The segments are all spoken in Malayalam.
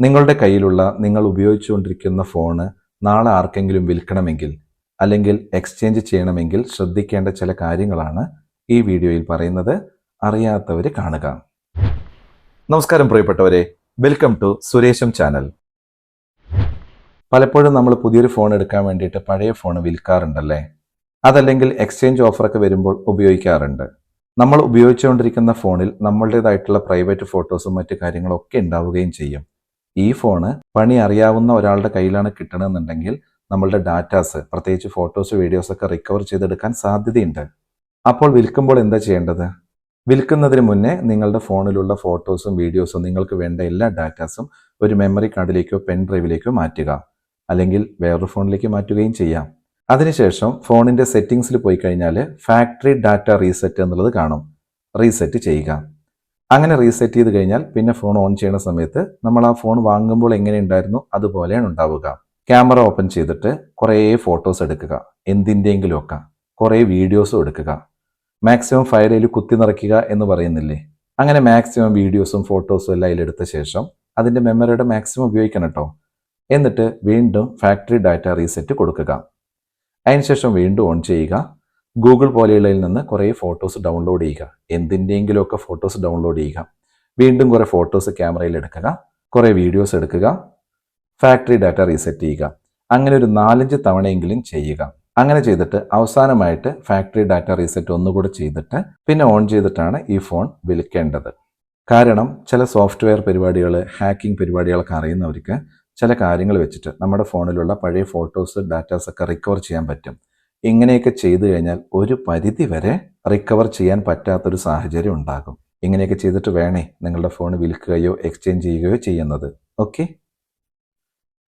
നിങ്ങളുടെ കയ്യിലുള്ള നിങ്ങൾ ഉപയോഗിച്ചുകൊണ്ടിരിക്കുന്ന ഫോണ് നാളെ ആർക്കെങ്കിലും വിൽക്കണമെങ്കിൽ അല്ലെങ്കിൽ എക്സ്ചേഞ്ച് ചെയ്യണമെങ്കിൽ ശ്രദ്ധിക്കേണ്ട ചില കാര്യങ്ങളാണ് ഈ വീഡിയോയിൽ പറയുന്നത്. അറിയാത്തവർ കാണുക. നമസ്കാരം പ്രിയപ്പെട്ടവരെ. വെൽക്കം ടു സുരേഷം ചാനൽ. പലപ്പോഴും നമ്മൾ പുതിയൊരു ഫോൺ എടുക്കാൻ വേണ്ടിയിട്ട് പഴയ ഫോൺ വിൽക്കാറുണ്ടല്ലേ? അതല്ലെങ്കിൽ എക്സ്ചേഞ്ച് ഓഫറൊക്കെ വരുമ്പോൾ ഉപയോഗിക്കാറുണ്ട്. നമ്മൾ ഉപയോഗിച്ചുകൊണ്ടിരിക്കുന്ന ഫോണിൽ നമ്മളുടേതായിട്ടുള്ള പ്രൈവറ്റ് ഫോട്ടോസും മറ്റു കാര്യങ്ങളൊക്കെ ഉണ്ടാവുകയും ചെയ്യും. ഈ ഫോണ് പണി അറിയാവുന്ന ഒരാളുടെ കയ്യിലാണ് കിട്ടണമെന്നുണ്ടെങ്കിൽ നമ്മളുടെ ഡാറ്റാസ് പ്രത്യേകിച്ച് ഫോട്ടോസ് വീഡിയോസ് ഒക്കെ റിക്കവർ ചെയ്തെടുക്കാൻ സാധ്യതയുണ്ട്. അപ്പോൾ വിൽക്കുമ്പോൾ എന്താ ചെയ്യേണ്ടത്? വിൽക്കുന്നതിന് മുന്നേ നിങ്ങളുടെ ഫോണിലുള്ള ഫോട്ടോസും വീഡിയോസും നിങ്ങൾക്ക് വേണ്ട എല്ലാ ഡാറ്റാസും ഒരു മെമ്മറി കാർഡിലേക്കോ പെൻ ഡ്രൈവിലേക്കോ മാറ്റുക. അല്ലെങ്കിൽ വേറൊരു ഫോണിലേക്ക് മാറ്റുകയും ചെയ്യാം. അതിനുശേഷം ഫോണിന്റെ സെറ്റിംഗ്സിൽ പോയി കഴിഞ്ഞാൽ ഫാക്ടറി ഡാറ്റ റീസെറ്റ് എന്നുള്ളത് കാണും. റീസെറ്റ് ചെയ്യുക. അങ്ങനെ റീസെറ്റ് ചെയ്ത് കഴിഞ്ഞാൽ പിന്നെ ഫോൺ ഓൺ ചെയ്യുന്ന സമയത്ത് നമ്മൾ ആ ഫോൺ വാങ്ങുമ്പോൾ എങ്ങനെ ഉണ്ടായിരുന്നു അതുപോലെയാണ് ഉണ്ടാവുക. ക്യാമറ ഓപ്പൺ ചെയ്തിട്ട് കുറേ ഫോട്ടോസ് എടുക്കുക എന്തിന്റെയെങ്കിലുമൊക്കെ കുറേ വീഡിയോസും എടുക്കുക. മാക്സിമം ഫയലിൽ കുത്തി നിറയ്ക്കുക എന്ന് പറയുന്നില്ലേ? അങ്ങനെ മാക്സിമം വീഡിയോസും ഫോട്ടോസും എല്ലാം അതിലെടുത്ത ശേഷം അതിന്റെ മെമ്മറിയുടെ മാക്സിമം ഉപയോഗിക്കണം കേട്ടോ എന്നിട്ട് വീണ്ടും ഫാക്ടറി ഡാറ്റ റീസെറ്റ് കൊടുക്കുക. അതിനുശേഷം വീണ്ടും ഓൺ ചെയ്യുക. ഗൂഗിൾ പോലെയുള്ളതിൽ നിന്ന് കുറേ ഫോട്ടോസ് ഡൗൺലോഡ് ചെയ്യുക. എന്തിന്റെയെങ്കിലുമൊക്കെ ഫോട്ടോസ് ഡൗൺലോഡ് ചെയ്യുക. വീണ്ടും കുറേ ഫോട്ടോസ് ക്യാമറയിൽ എടുക്കുക. കുറേ വീഡിയോസ് എടുക്കുക. ഫാക്ടറി ഡാറ്റ റീസെറ്റ് ചെയ്യുക. അങ്ങനെ ഒരു നാലഞ്ച് തവണയെങ്കിലും ചെയ്യുക. അങ്ങനെ ചെയ്തിട്ട് അവസാനമായിട്ട് ഫാക്ടറി ഡാറ്റ റീസെറ്റ് ഒന്നുകൂടെ ചെയ്തിട്ട് പിന്നെ ഓൺ ചെയ്തിട്ടാണ് ഈ ഫോൺ വിൽക്കേണ്ടത്. കാരണം ചില സോഫ്റ്റ്വെയർ പരിപാടികൾ ഹാക്കിംഗ് പരിപാടികളൊക്കെ അറിയുന്നവർക്ക് ചില കാര്യങ്ങൾ വെച്ചിട്ട് നമ്മുടെ ഫോണിലുള്ള പഴയ ഫോട്ടോസ് ഡാറ്റാസൊക്കെ റിക്കവർ ചെയ്യാൻ പറ്റും. ഇങ്ങനെയൊക്കെ ചെയ്തു കഴിഞ്ഞാൽ ഒരു പരിധി വരെ റിക്കവർ ചെയ്യാൻ പറ്റാത്തൊരു സാഹചര്യം ഉണ്ടാകും. ഇങ്ങനെയൊക്കെ ചെയ്തിട്ട് വേണേ നിങ്ങളുടെ ഫോൺ വിൽക്കുകയോ എക്സ്ചേഞ്ച് ചെയ്യുകയോ ചെയ്യുന്നത്. ഓക്കെ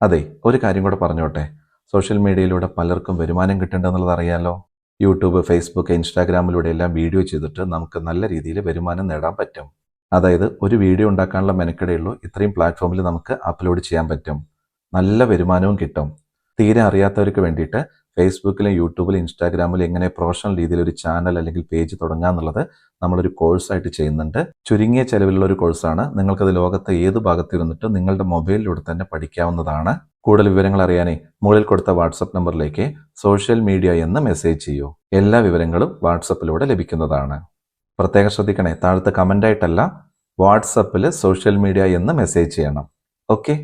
അതെ ഒരു കാര്യം കൂടെ പറഞ്ഞോട്ടെ. സോഷ്യൽ മീഡിയയിലൂടെ പലർക്കും വരുമാനം കിട്ടേണ്ടതെന്നുള്ളത് അറിയാലോ? യൂട്യൂബ് ഫേസ്ബുക്ക് ഇൻസ്റ്റാഗ്രാമിലൂടെ എല്ലാം വീഡിയോ ചെയ്തിട്ട് നമുക്ക് നല്ല രീതിയിൽ വരുമാനം നേടാൻ പറ്റും. അതായത് ഒരു വീഡിയോ ഉണ്ടാക്കാനുള്ള മെനക്കെടയുള്ളൂ ഇത്രയും പ്ലാറ്റ്ഫോമിൽ നമുക്ക് അപ്ലോഡ് ചെയ്യാൻ പറ്റും. നല്ല വരുമാനവും കിട്ടും. തീരെ അറിയാത്തവർക്ക് വേണ്ടിയിട്ട് ഫേസ്ബുക്കിലും യൂട്യൂബിലും ഇൻസ്റ്റാഗ്രാമിലും എങ്ങനെ പ്രൊഫഷണൽ രീതിയിൽ ഒരു ചാനൽ അല്ലെങ്കിൽ പേജ് തുടങ്ങുക എന്നുള്ളത് നമ്മളൊരു കോഴ്സായിട്ട് ചെയ്യുന്നുണ്ട്. ചുരുങ്ങിയ ചെലവിലുള്ള ഒരു കോഴ്സാണ് നിങ്ങൾക്കത് ലോകത്തെ ഏത് ഭാഗത്തിരുന്നിട്ട് നിങ്ങളുടെ മൊബൈലിലൂടെ തന്നെ പഠിക്കാവുന്നതാണ്. കൂടുതൽ വിവരങ്ങൾ അറിയാനേ മുകളിൽ കൊടുത്ത വാട്സപ്പ് നമ്പറിലേക്ക് സോഷ്യൽ മീഡിയ എന്ന് മെസ്സേജ് ചെയ്യൂ. എല്ലാ വിവരങ്ങളും വാട്സപ്പിലൂടെ ലഭിക്കുന്നതാണ്. പ്രത്യേകം ശ്രദ്ധിക്കണേ താഴത്തെ കമന്റായിട്ടല്ല വാട്സപ്പിൽ സോഷ്യൽ മീഡിയ എന്ന് മെസ്സേജ് ചെയ്യണം. ഓക്കെ